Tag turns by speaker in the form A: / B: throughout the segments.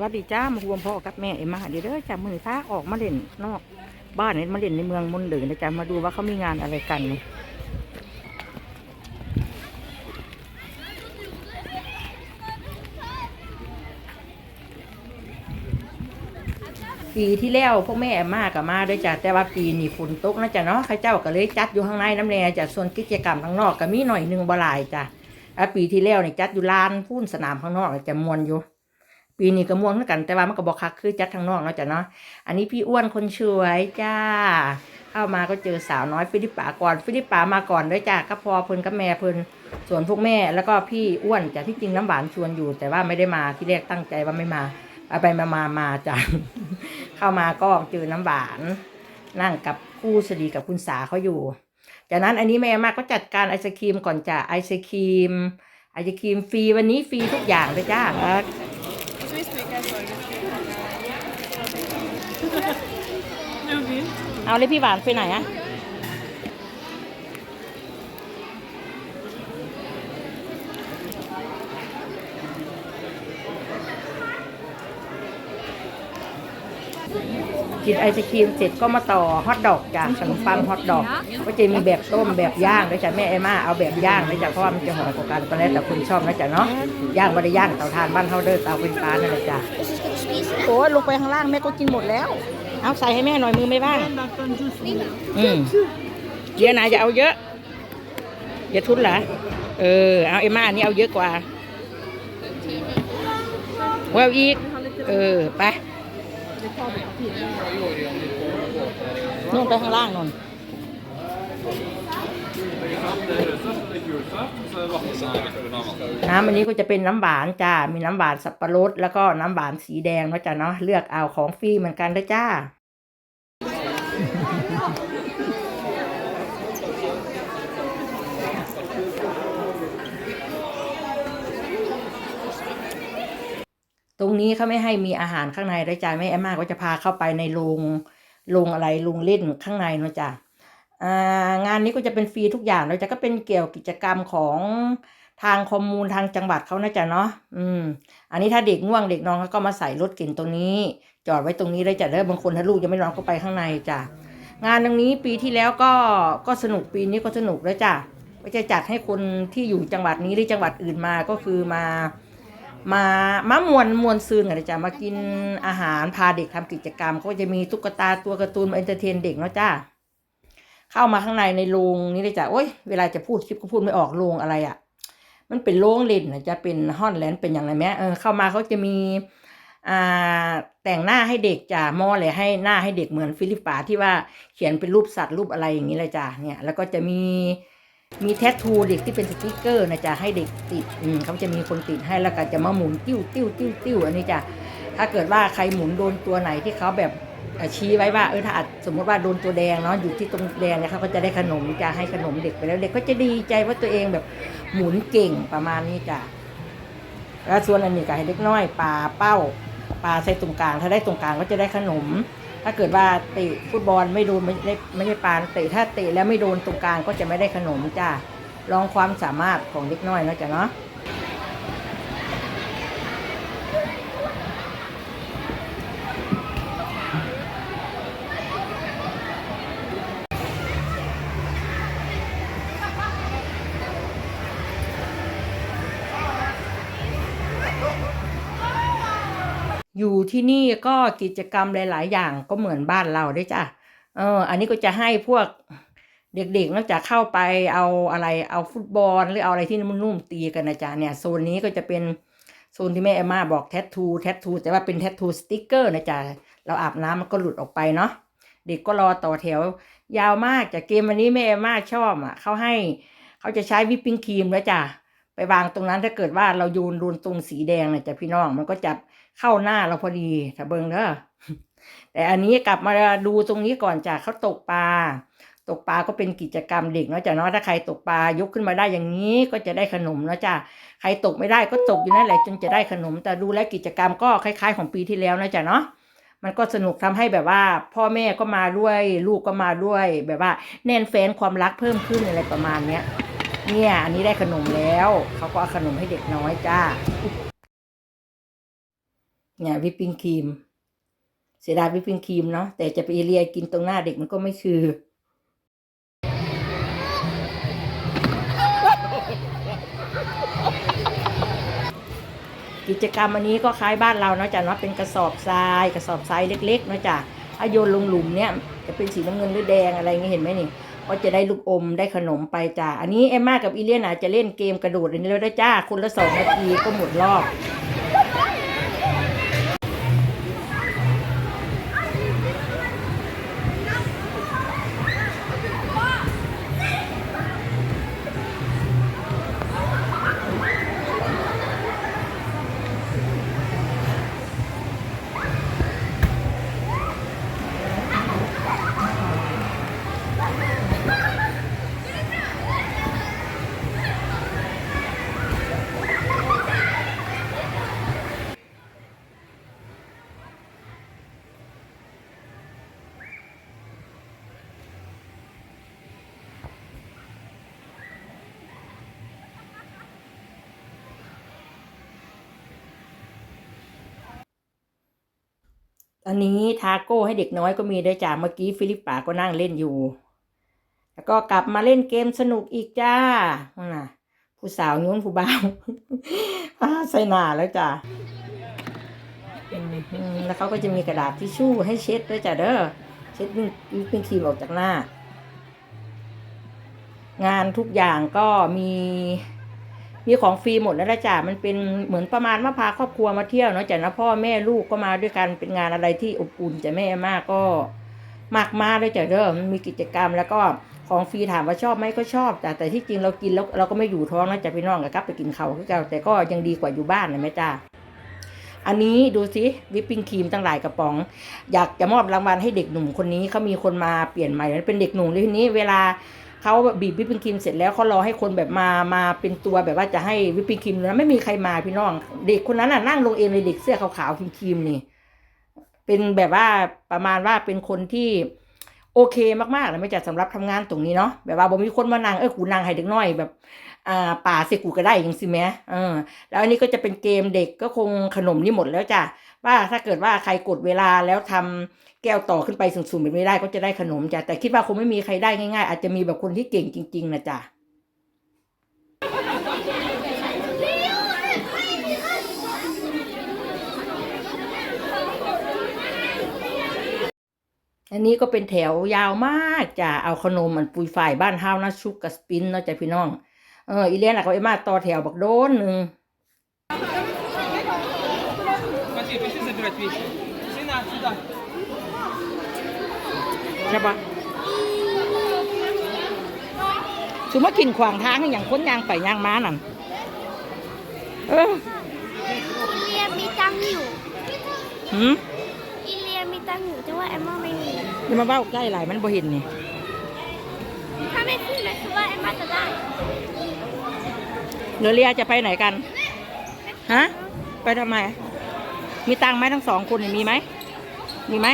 A: วัสดีจ้ามารวมพ่อกับแม่เอ็มมาเดี๋ยวเด้อจ้ามือพาออกมาเล่นนอก บ้านเนี่ยมาเล่นในเมืองมนต์เดือนะจ้ามาดูว่าเขามีงานอะไรกันเนี่ยปีที่แล้วพวกแม่มากับมาด้วยจ้ะแต่ว่าปีนี้ฝนตกนะจ้ะเนาะข้าเจ้าก็เลยจัดอยู่ข้างในน้ำแน่จ้ะส่วนกิจกรรมข้างนอกก็มีหน่อยหนึงบ่หลายจ้ะแล้วปีที่แล้วเนี่ยจัดอยู่ลานพุ่นสนามข้างนอกจะมวนอยู่ ปีนี้ก็ม่วงเหมือนกันแต่ว่ามันก็บอกคักคือจัดทางนอกเนาะจ้ะเนาะอันนี้พี่อ้วนคนช่วยจ้า เข้ามาก็เจอสาวน้อยฟิลิปปาก่อนฟิลิปปามาก่อนด้วยจ้าก็พอเพิ่นกับแม่เพิ่นส่วนพวกแม่แล้วก็พี่อ้วนจ้ะที่จริงน้ำหวานชวนอยู่ แต่ว่าไม่ได้มาที่แรกตั้งใจว่าไม่มาเอาไปมามามาจ้ะเข้ามาก็เจอน้ำหวาน นั่งกับคู่สดีกับคุณสาเขาอยู่ จากนั้นอันนี้แม่มากก็จัดการไอศครีมก่อนจ้ะไอศครีมไอศครีมฟรีวันนี้ฟรีทุกอย่างเลยจ้า เอาเลยพี่หวานไปไหนอะกินไอศครีมเสร็จก็มาต่อฮอทดอกจ้ะขนมปังฮอทดอก ก็จะมีแบบต้มแบบย่างด้วยจ้ะแม่ไอ้มาเอาแบบย่างด้วยจ้ะเพราะว่ามันจะหอมกว่ากันก็แล้วแต่คุณชอบนะจ๊ะเนาะย่างไม่ได้ย่างเตาถ่านบ้านเฮาเด้อเตาเป็นฟ้านั่นแหละจ้ะ
B: Og så skal du spise det.
A: โอ้ยลงไปข้างล่างแม่ก็กินหมดแล้ว เอาใส่ให้แม่หน่อยมือไม่ว่างอืมเยอะนะอย่าเอาเยอะ อย่าทุนเหรอเออ เอาเอ็มม่าอันนี้เอาเยอะกว่าเอาอีก เออ ไปนู่นไปข้างล่างนน น้ำอันนี้ก็จะเป็นน้ำหวานจ้า มีน้ำหวานสับปะรดแล้วก็น้ำหวานสีแดงเนาะจ้ะเนาะ เลือกเอาของฟรีเหมือนกันเด้อจ้า ตรงนี้เขาไม่ให้มีอาหารข้างในด้วยจ้ะแม่แอมมาก็จะพาเข้าไปในโรง โรงอะไร โรงเล่นข้างในเนาะจ้า งานนี้ก็จะเป็นฟรีทุกอย่างเลยจะก็เป็นเกี่ยวกิจกรรมของทางคอมมูนทางจังหวัดเขานะจ๊ะเนาะ อืม อันนี้ถ้าเด็กง่วงเด็กนอนเขาก็มาใส่รถเข็นตรงนี้ จอดไว้ตรงนี้เลยจ้ะเด้อบางคนถ้าลูกยังไม่นอนก็ไปข้างในจ้ะ งานตรงนี้ปีที่แล้วก็ก็สนุกปีนี้ก็สนุกเลยจ้ะก็จะจัดให้คนที่อยู่จังหวัดนี้หรือจังหวัดอื่นมาก็คือมา มามามวนมวนซืนกันเลยจ้ะมากินอาหารพาเด็กทำกิจกรรม ก็จะมีตุ๊กตาตัวการ์ตูนมาเอนเตอร์เทนเด็กเนาะจ้า เข้ามาข้างในในโรงนี่เลยจ้ะโอ้ยเวลาจะพูดคลิปก็พูดไม่ออกโรงอะไรอะ่ะ มันเป็นโรงเล่นนะจะเป็นฮอนแลนด์เป็นอย่างไรแม่เออเข้ามาเขาจะมีอ่าแต่งหน้าให้เด็กจ้ะมอเลยให้หน้าให้เด็กเหมือนฟิลิปปาที่ว่าเขียนเป็นรูปสัตว์รูปอะไรอย่างนี้เลยจ้ะเนี่ย แล้วก็จะมีมีแทททูเด็กที่เป็นสติกเกอร์นะจ๊ะให้เด็กติดอืมเขาจะมีคนติดให้แล้วก็จะมาหมุนติ้วติ้วติ้วติ้วอันนี้จ้ะถ้าเกิดว่าใครหมุนโดนตัวไหนที่เขาแบบ ชี้ไว้ว่าเออถ้าอาจสมมติว่าโดนตัวแดงเนาะอยู่ที่ตรงแดงเนี่ยเขาก็จะได้ขนมจะให้ขนมเด็กไปแล้วเด็กก็จะดีใจว่าตัวเองแบบหมุนเก่งประมาณนี้จ้ะแล้วส่วนอันนี้ก็ให้เด็กน้อยปลาเป้าปลาใส่ตรงกลางถ้าได้ตรงกลางก็จะได้ขนม ถ้าเกิดว่าเตะฟุตบอลไม่โดนไม่ได้ไม่ใช่ปานเตะถ้าเตะแล้วไม่โดนตรงกลางก็จะไม่ได้ขนมจ้าลองความสามารถของเด็กน้อยนะจ้ะเนาะ อยู่ที่นี่ก็กิจกรรมหลาย ๆ อย่างก็เหมือนบ้านเราด้วยจ้ะเออ อันนี้ก็จะให้พวกเด็กๆนอกจากเข้าไปเอาอะไรเอาฟุตบอลหรือเอาอะไรที่นุ่มๆตีกันนะจ๊ะเนี่ยโซนนี้ก็จะเป็นโซนที่แม่เอมาบอกแทททูแทททูแต่ว่าเป็นแทททูสติ๊กเกอร์นะจ๊ะเราอาบน้ำมันก็หลุดออกไปเนาะเด็กก็รอต่อแถวยาวมากจากเกมวันนี้แม่เอมมาชอบอะเขาให้เขาจะใช้วิปปิ้งครีมแล้วจ้ะไปวางตรงนั้นถ้าเกิดว่าเราโยนโดนตรงสีแดงนะจ๊ะพี่น้องมันก็จะ เข้าหน้าเราพอดีถ้าเบิงเด้อแต่อันนี้กลับมาดูตรงนี้ก่อนจ้ะเขาตกปลาตกปลาก็เป็นกิจกรรมเด็กเนาะจ้ะเนาะถ้าใครตกปลายกขึ้นมาได้อย่างนี้ก็จะได้ขนมเนาะจ้ะใครตกไม่ได้ก็ตกอยู่นั่นแหละจนจะได้ขนม แต่ดูแลกิจกรรมก็คล้าย ๆ ของปีที่แล้วนะจ้ะเนาะมันก็สนุกทำให้แบบว่า พ่อแม่ก็มาด้วย ลูกก็มาด้วย แบบว่าแน่นแฟนความรักเพิ่มขึ้นอะไรประมาณเนี้ยเนี่ยอันนี้ได้ขนมแล้วเขาก็เอาขนมให้เด็กน้อยจ้า เนี่ยวิปปิ้งครีม เสียดายวิปปิ้งครีมเนาะแต่จะไปเลียกินตรงหน้าเด็กมันก็ไม่คือ กิจกรรมอันนี้ก็คล้ายบ้านเราเนาะจ้ะเนาะเป็นกระสอบทรายกระสอบทรายเล็กๆเนาะจ้ะถ้าโยนลงหลุมเนี่ยจะเป็นสีน้ำเงินหรือแดงอะไรเงี้ยเห็นไหมนี่ก็จะได้ลูกอมได้ขนมไปจ้ะ อันนี้เอมมากับอีเลียนอาจจะเล่นเกมกระโดดอันนี้แล้วได้จ้าคนละสองนาทีก็หมดรอบ อันนี้ทาโก้ให้เด็กน้อยก็มีด้วยจ้าเมื่อกี้ฟิลิปปาก็นั่งเล่นอยู่ แล้วก็กลับมาเล่นเกมสนุกอีกจ้าผู้สาวนู้นผู้บ่าวใส่หนาแล้วจ้าแล้วเขาก็จะมีกระดาษทิชชู่ให้เช็ดด้วยจ้ะเด้อเช็ดวิ่งวิ่งครีมออกจากหน้า งานทุกอย่างก็มี มีของฟรีหมดแล้วละจ้ะมันเป็นเหมือนประมาณว่าพาครอบครัวมาเที่ยวเนาะจ้ะนะพ่อแม่ลูกก็มาด้วยกันเป็นงานอะไรที่อบอุ่นจ้ะแม่มากก็มากมากเลยจ้ะเด้อมันมีกิจกรรมแล้วก็ของฟรีถามว่าชอบไหมก็ชอบจ้ะแต่ที่จริงเรากินแล้วเราก็ไม่อยู่ท้องนะจ้ะพี่น้องก็กลับไปกินเขาคือเก่าแต่ก็ยังดีกว่าอยู่บ้านนะแม่จ้าอันนี้ดูสิวิปปิ้งครีมตั้งหลายกระป๋อง อยากจะมอบรางวัลให้เด็กหนุ่มคนนี้เขามีคนมาเปลี่ยนใหม่เป็นเด็กหนุ่มเลยทีนี้เวลา เขาบีบวิปปิ้งครีมเสร็จแล้วเขารอให้คนแบบมามาเป็นตัวแบบว่าจะให้วิปปิ้งครีมนะไม่มีใครมาพี่น้อง เด็กคนนั้นน่ะนั่งลงเองเลยเด็กเสื้อขาวๆครีมๆนี่ เป็นแบบว่าประมาณว่าเป็นคนที่โอเคมากๆเลยไม่จัดสำหรับทำงานตรงนี้เนาะแบบว่าบ่มีคนมานั่งเออกูนั่งให้เด็กน้อยแบบอ่าป่าเสกูก็ได้อย่างสิแม้เออแล้วอันนี้ก็จะเป็นเกมเด็กก็คงขนมนี่หมดแล้วจ้ะ ว่าถ้าเกิดว่าใครกดเวลาแล้วทำแก้วต่อขึ้นไปสูงๆแบบนี้ได้ก็จะได้ขนมจ้ะแต่คิดว่าคงไม่มีใครได้ง่ายๆ อาจจะมีแบบคนที่เก่งจริง ๆนะจ้ะอันนี้ก็เป็นแถวยาวมากจ้ะเอาขนมมันปุยฝ่ายบ้านห้าวนะชุกกับสปินเนาะจ้ะพี่น้องเอออีเลียนอะเขาไอ็มาต่อแถวบักโดนหนึ่ง
B: пошли забирать вещи. Сына, сюда.
A: ใช่ปะสุมากินขวางทางอย่างคนยางไปยางม้านั่นเออ
C: อีเลียมีตังค์อยู่
A: หืม
C: อีเลียมีตังค์อยู่แต่ว่าแอมมาไม่มี
A: อย่ามาเบ้าใกล้หลายมันบ่เห็นนี่
C: ถ้าไม่ซื้อนะคือว่าแอมมาจะได้
A: เหลือเรียจะไปไหนกัน ฮะ ไปทำไม มีตังค์ไหมทั้งสองคนนี่มีไหม มีไหม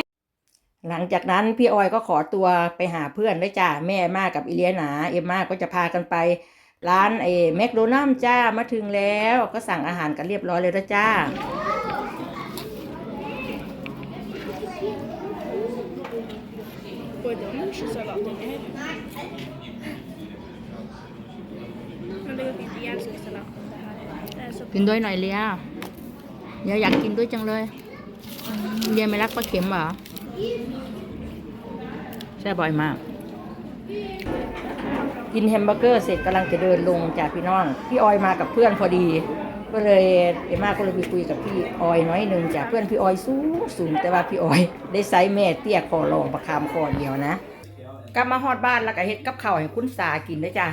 A: หลังจากนั้นพี่ออยก็ขอตัวไปหาเพื่อนด้วยจ้าแม่มากับอิเลียนา เอ็มมาก็จะพากันไป ร้านไอ้แมคโดนัลล์จ้ามาถึงแล้วก็สั่งอาหารกันเรียบร้อยเลยนะจ้า
D: Pardon, je zal laten hè. Men det är ju inte jävligt så långt det här. Det är så
A: กินด้วยหน่อยเลีย เลียอยากกินด้วยจังเลยเลียไม่รักปลาเข็มเหรอแซ่บบ่อยมาก กินแฮมเบอร์เกอร์เสร็จกำลังจะเดินลงจากพี่น้อง พี่ออยมากับเพื่อนพอดี ก็เลยเอมมาก็เลยไปคุยกับพี่ออยน้อยหนึ่งจากเพื่อนพี่ออยสูงสูงแต่ว่าพี่ออย ได้ไซส์แม่เตี้ยคอรองประคามคอเดียวนะกลับมาฮอดบ้านแล้วก็เฮ็ดกับข้าวให้คุณสากินเด้อจ้ะ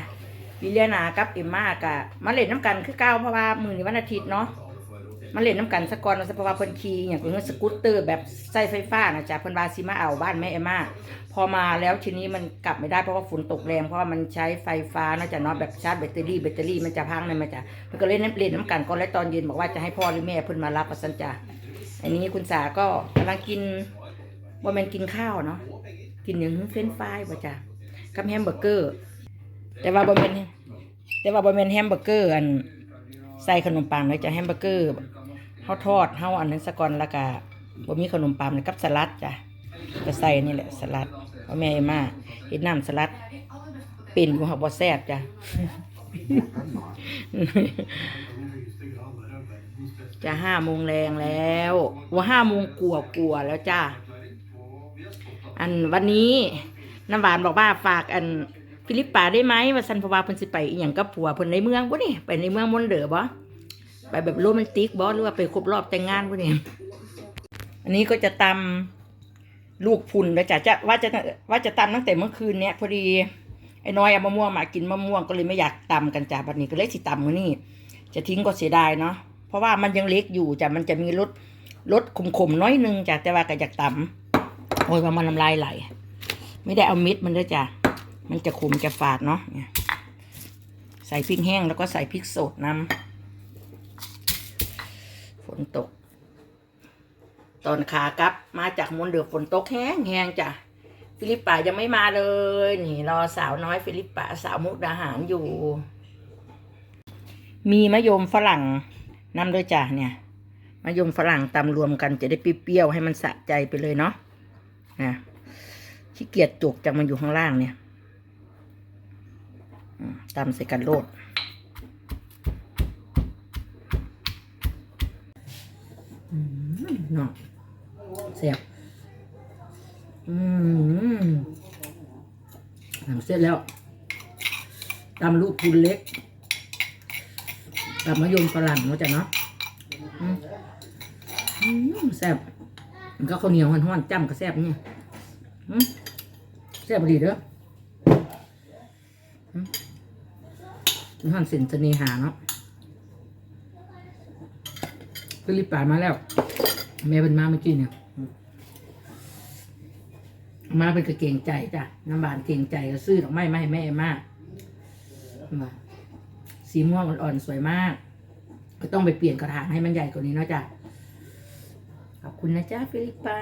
A: วิเลียนากับเอ็มมากะมาเล่นน้ำกันคือเก้าเพราะว่ามื้อนี้วันอาทิตย์เนาะ มาเล่นน้ำกันสกก่อนเพราะว่าเพิ่นขี่อย่างเป็นสกูตเตอร์แบบใส่ไฟฟ้านะจ๊ะเพิ่นว่าสิมาเอาบ้านแม่เอ็มมาพอมาแล้วทีนี้มันกลับไม่ได้เพราะว่าฝนตกแรงเพราะว่ามันใช้ไฟฟ้านะจ๊ะเนาะแบบชาร์จแบตเตอรี่แบตเตอรี่มันจะพังเลยมาจ้ะเพิ่นก็เล่นน้ำเล่นน้ำกันก่อนแล้วตอนเย็นบอกว่าจะให้พ่อหรือแม่เพิ่นมารับว่าซั่นจ้ะอันนี้คุณสาก็กำลังกินว่ามันกินข้าวเนาะกินอย่างเฟรนฟรายบ่จ้ะกับแฮมเบอร์เกอร์ แต่ว่าบะเมนแต่ว่าบะเมนแฮมเบอร์เกอร์อันใส่ขนมปังเลยจะแฮมเบอร์เกอร์ เฮาทอดเฮาอันนั้นซะก่อนแล้วก็บ่มีขนมปังกับสลัดจ้ะก็ใส่นี่แหละสลัดพราแม่มาเฮ็ดน้ำสลัดเป็นอยู่ค่ะบ่แซ่บจ้ะจะห้าโมงแรงแล้ว ว่าห้าโมงกลัวกลัวๆแล้วจ้าอันวันนี้น้ำหวานบอกว่าฝากอันฟิลิปปาได้ไหมว่าซันพวาเพิ่นสิไปอีหยังกับผัวเพิ่นในเมืองบ่นี่ไปในเมืองมนเด้อบ่ ไปแบบโรแมนติกบ่หรือว่าไปครบรอบแต่งงานบ่นี่อันนี้ก็จะตำลูกพุนแล้วจ้ะจะว่าจะว่าจะตำตั้งแต่เมื่อคืนเนี้ยพอดีไอ้น้อยเอามะม่วงมากินมะม่วงก็เลยไม่อยากตำกันจ้ะบัดนี้ก็เลยสิตำมื้อนี้จะทิ้งก็เสียดายเนาะเพราะว่ามันยังเล็กอยู่จ้ะมันจะมีรสรสขมๆน้อยนึงจ้ะแต่ว่าก็อยากตำโอ้ยมันน้ำลายไหลไม่ได้เอาเม็ดมันด้วยจ้ะมันจะขมจะฝาดเนาะใส่พริกแห้งแล้วก็ใส่พริกสดน้ำ นตก ตอนขากลับมาจากมนเดือฝนตกแห้งแห้งจ้ะฟิลิปปายังไม่มาเลย นี่รอสาวน้อยฟิลิปปาสาวมุกดาหารอยู่ มีมะยมฝรั่งนำด้วยจ้ะเนี่ยมะยมฝรั่งตำรวมกันจะได้เปรี้ยวๆให้มันสะใจไปเลยเนาะนะขี้เกียจจุกจากมันอยู่ข้างล่างเนี่ยตำใส่กันโลด อืมเนาะเสียบอืมทำเสร็จแล้วตำลูกพุนเล็กตำมะยมฝรั่งเนาะจ้ะเนาะอืมแซ่บมันก็ข้าวเหนียวห้อนๆจ้ำก็แซ่บเนี่ยอืมแซ่บดีเด้ออืมมันห่อนสินเสน่หาเนาะก็รีบป่ามาแล้ว แม่เป็นมาเมื่อกี้เนี่ยมาเป็นกระเกงใจจ้ะน้ำบานเกงใจก็ซื้อดอกไม้มาให้แม่มากมาสีม่วงอ่อนๆสวยมาก ก็ต้องไปเปลี่ยนกระถางให้มันใหญ่กว่านี้นะจ้ะขอบคุณนะจ๊ะฟิลิปปา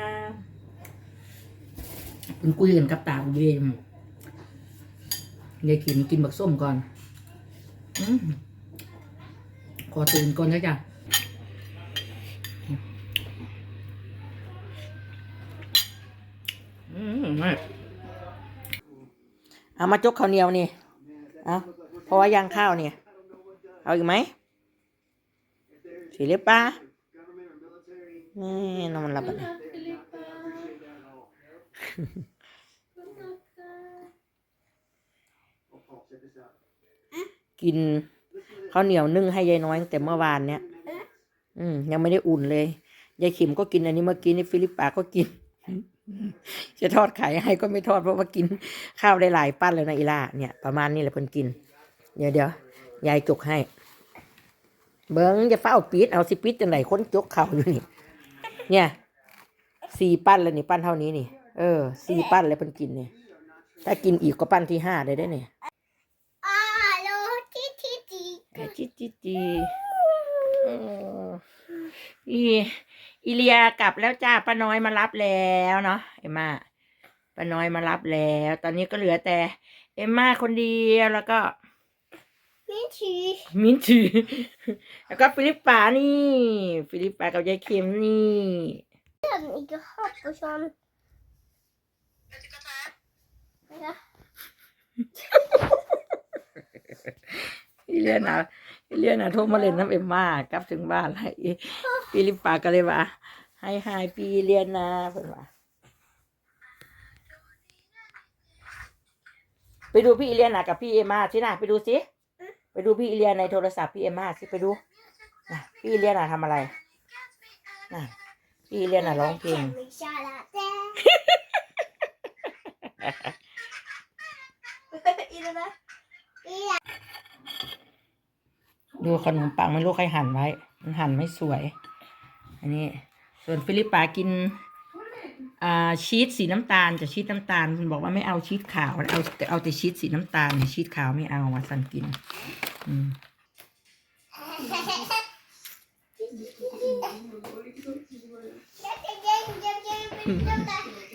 A: คุณคุยกันกับตาเวมยายขิมกินบักส้มก่อนอขอตื่นก่อนนะจ๊ะ อืม ไม่เอามาจกข้าวเหนียวนี่ เอาเพราะว่าย่างข้าวเนี่ย เอาอีกไหมสีเล็บปลานี่นอนหลับอะเนี่ยกินข้าวเหนียวนึ่งให้ยายน้อยตั้งแต่เมื่อวานเนี่ยอืมยังไม่ได้อุ่นเลย ยายขิมก็กินอันนี้เมื่อกี้นี่ฟิลิปปาก็กิน จะทอดไข่ให้ก็ไม่ทอดเพราะว่ากินข้าวได้หลายปั้นเลยนะอีล่าเนี่ยประมาณนี้แหละเพิ่นกิน เดี๋ยวเดี๋ยวยายจกให้ เบิ้งจะเฝ้าปิดเอาสิปิดจังไหนคนจกเข่าวอยู่นี่ เนี่ยสี่ปั้นเลยนี่ปั้นเท่านี้นี่ เออสี่ปั้นเลยเพิ่นกินเนี่ยถ้ากินอีกก็ปั้นที่ห้าได้ได้เนี่ย
C: Hallo, Titi.
A: ไอ้จิจิจีเออ อีอีเลียกลับแล้วจ้าป้าน้อยมารับแล้วเนาะเอ็มมาป้าน้อยมารับแล้ว ตอนนี้ก็เหลือแต่ เอ็มมาคนเดียวแล้วก็
C: Minty.
A: มินทีแล้วก็ฟิลิปปานี่ ฟิลิปปากับยายเข็มนี่
C: Ich hoffe schon. Ja.
A: อีเลียนะอี เลียนะโทรมาเล่นน้ำเอ็มมากลับถึงบ้านแล้วอีฟิลิปปาก็เลยว่าให้หายปีเลียนนะเพิ่นว่าไปดูพี่อีเลียนะกับพี่เอ็มมาสินะไปดูสิไปดูพี่อีเลียในโทรศัพท์พี่เอ็มมาสิไปดูนะพี่อีเลียนะทำอะไรนะพี่อีเลียนะร้องเพลง ดูขนมปังไม่รู้ใครหั่นไว้ มันหั่นไม่สวย อันนี้ ส่วนฟิลิปปากินอ่าชีสสีน้ำตาลจะชีสน้ำตาลคุณบอกว่าไม่เอาชีสขาวเอาเอาแต่ชีสสีน้ำตาลชีสขาวไม่เอามาสันกิน อืม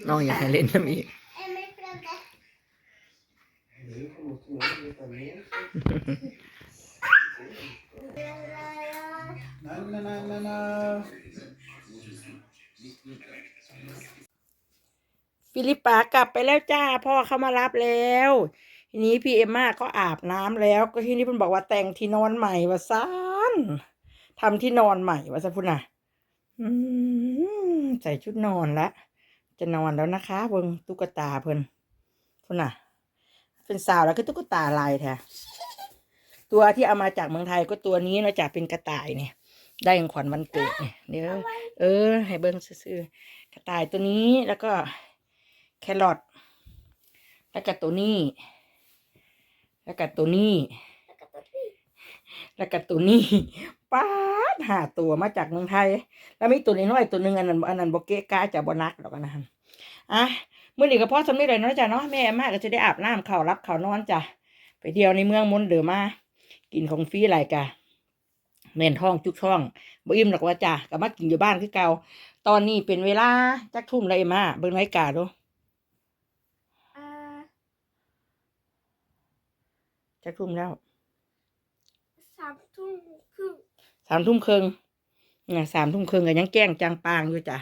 A: น้องอยากให้เล่นน้ำอีกี่ปปากลับไปแล้วจ้า พ่อเขามารับแล้วทีนี้พี่เอ็มมาก็อาบน้ำแล้ว ก็ทีนี้เพิ่นบอกว่าแต่งที่นอนใหม่ว่าซานทำที่นอนใหม่ว่าซะพุ่นน่ะใส่ชุดนอนละจะนอนแล้วนะคะเบิ่งตุ๊กตาเพิ่นพุ่นน่ะ เป็นสาวแล้วก็ตุ๊กตาลายแท้ตัวที่เอามาจากเมืองไทยก็ตัวนี้นะจ๊ะเป็นกระต่ายเนี่ยได้ของขวัญวันเกิดเนี่ยเดี๋ยวเออ ให้เบิ่งซื่อกระต่ายตัวนี้แล้วก็ แครอทแล้วก็ตัวนี้ แล้วก็ตัวนี้ แล้วก็ตัวนี้ป้าดหาตัวมาจากเมืองไทย แล้วมีตัวน้อยๆตัวหนึ่งอันนั้นอันนั้นบเกะกาจะบนักหรอกนะฮะอะมื่อนี้ก็พอสำเร็จเลยเนาะจ้ะเนาะแม่มากก็จะได้อาบน้ำเขารับเขานอนจ้ะไปเที่ยวในเมืองมนต์เดือมา กินของฟรีอะไรกะแม่นท้องจุกท้องบ่อิ่มหรอกว่าจ้ะก็มากินอยู่บ้านคือเก่าตอนนี้เป็นเวลาจักทุ่มเลยมาเบิ่งนาฬิกาดู
C: อ่า
A: จักทุ่มแล้ว
C: สามทุ่มครึ่ง
A: สามทุ่มครึ่งเนี่ยสามทุ่มครึ่งก็ยังแกล้งจางปางอยู่จ้ะ